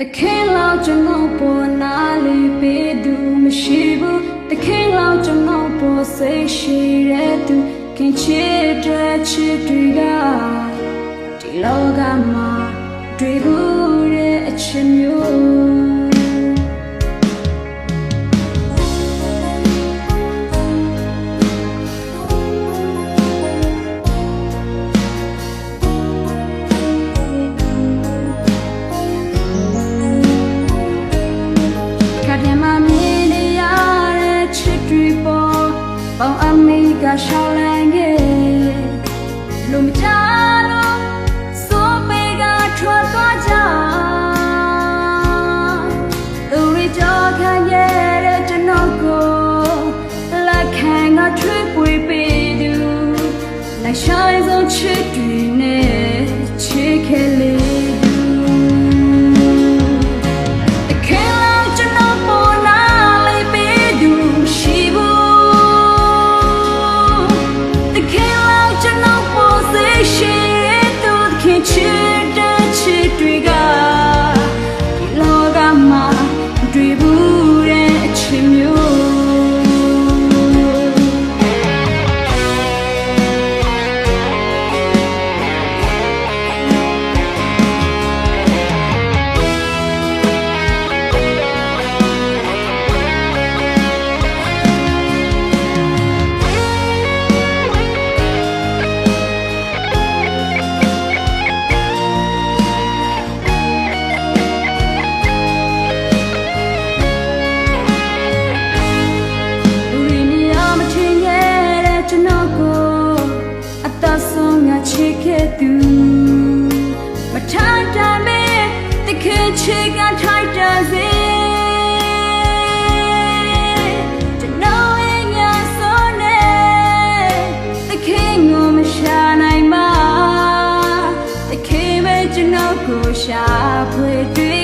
တခင်လောက်ကျွန်တော်ပေါ်နာလေးပေးသူမရှိဘူးတခင်လောက်ကျွန်တော်ပေါ်စိတ်ရှိတဲ့သူခင်ချစ်တဲ့ချစ်တွေကဒီလောကမှာတွေ့ဘူးတဲ့အချစ်မျိုး ပေါ်ပေါင်းအမေကရှောင်းလန်းခဲ့လူမချလို့စိုးပေကထွက်သွားကြသူတွေကြောခံရဲ့တဲ့ကျွန်တော်ကိုလက်ခံကထွေးပွေပေးသူလိုက်ဆိုင်ဆုံးချစ်တွေနဲ့ချစ်ခဲ့လေ မထားတမ်းပဲတခင်ချစ်ကထိုက်တန်စေကျွန်တော်ရဲ့ညာဆုံးနဲ့တခင်ကိုမရှာနိုင်ပါတခင်ပဲကျွန်တော်ကိုရှာဖွေတွေ့ခဲ့သူ